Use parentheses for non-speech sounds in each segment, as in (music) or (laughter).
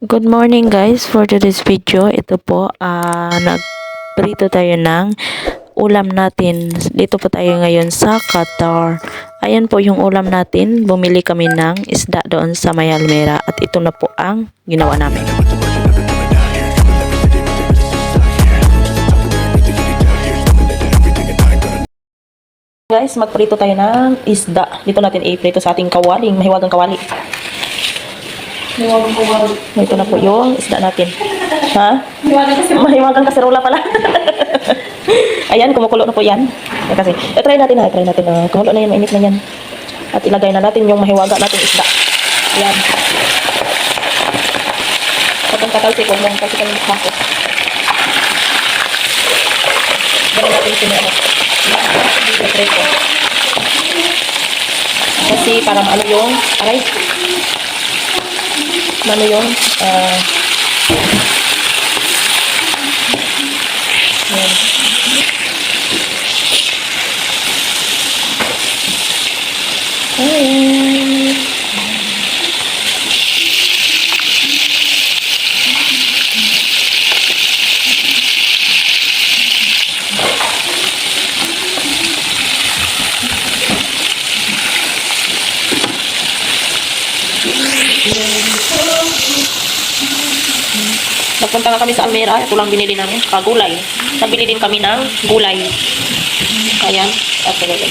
Good morning guys. For today's video, ito po, ah nagprito tayo ng ulam natin. Dito po tayo ngayon sa Qatar. Ayan po yung ulam natin. Bumili kami ng isda doon sa Mayalmera at ito na po ang ginawa namin. Guys, magprito tayo ng isda. Dito natin i-prito sa ating kawaling, mahiwagang kawali. Ito na po yung isda natin. Ha? Mahiwagang kaserola pala. (laughs) Ayan, kumukulo na po yan. Yan kasi, eh, try natin na, try natin na. Kumulo na yan, mainit na yan. At ilagay na natin yung mahiwaga natin isda. Ayan. Kapag katalsi ko, yung kasi kami mukha ko. Ganun natin sinuot. Try ko. Kasi para maano yung, aray, maano yung, ah, Ayan. Nagpunta nga kami sa Almera, ito lang binili namin, saka gulay. Nabili din kami ng gulay. Ayan, at natin.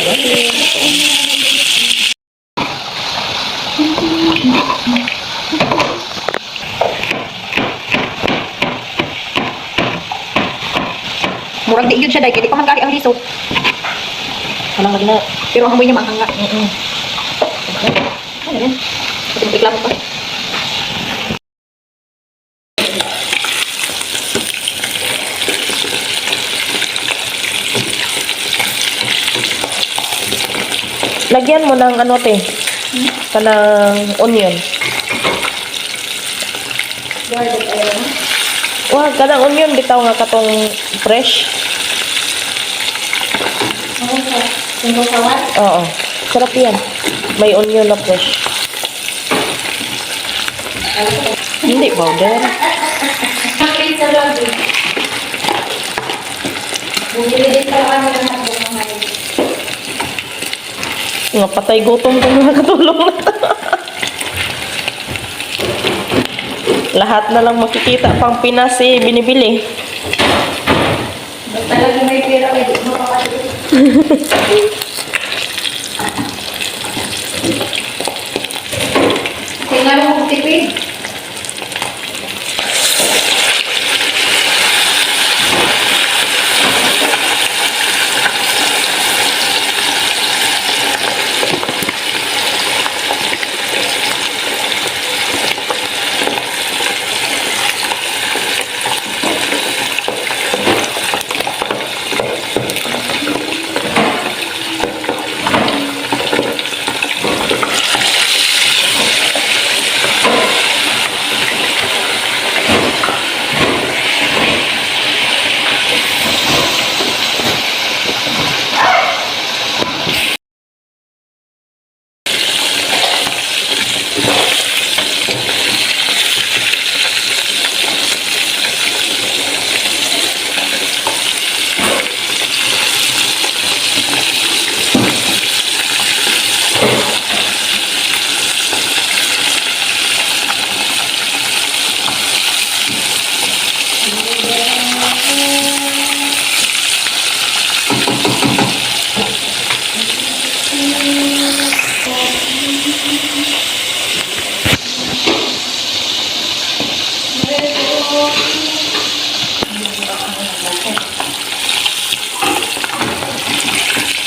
Murag di yun siya dahil di pa kari ang lisod. Walang lagi na. Pero ang amoy niya manghanga. Mm-mm. Ano yan? Pati magreklamo pa. Lagyan mo ng ano te, kanang onion. Garlic ayun. Wah, kanang onion bitaw nga katong fresh. Ano? Oo. Sarap yan. May onion na fresh. Hindi powder. Bumili din sa mga mga Nga patay gutom ko mga katulong na to. Lahat na lang makikita pang Pinas eh, binibili. Basta lagi may pera, may di (laughs)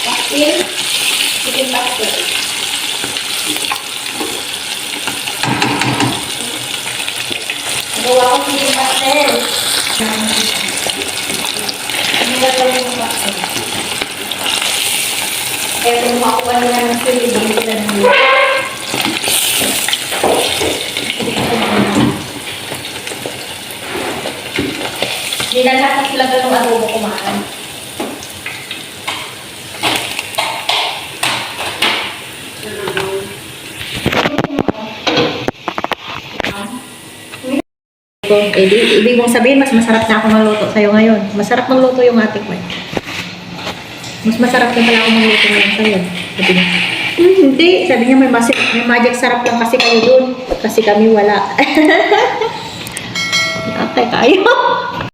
Pastil. Chicken pastil. Gawa ko chicken pastil. Hindi na tayo yung pastil. Kaya kung makuha nila ng sili, hindi lahat sila ganung adobo kumain. eh di, ibig mong sabihin, mas masarap na ako magluto sa'yo ngayon. Masarap magluto yung ate ko eh. Mas masarap na pala ako magluto ngayon sa'yo. Sabi niya, "Hmm, hindi. Sabi niya, may, mas- may magic sarap lang kasi kayo dun. Kasi kami wala. (laughs) okay tayo.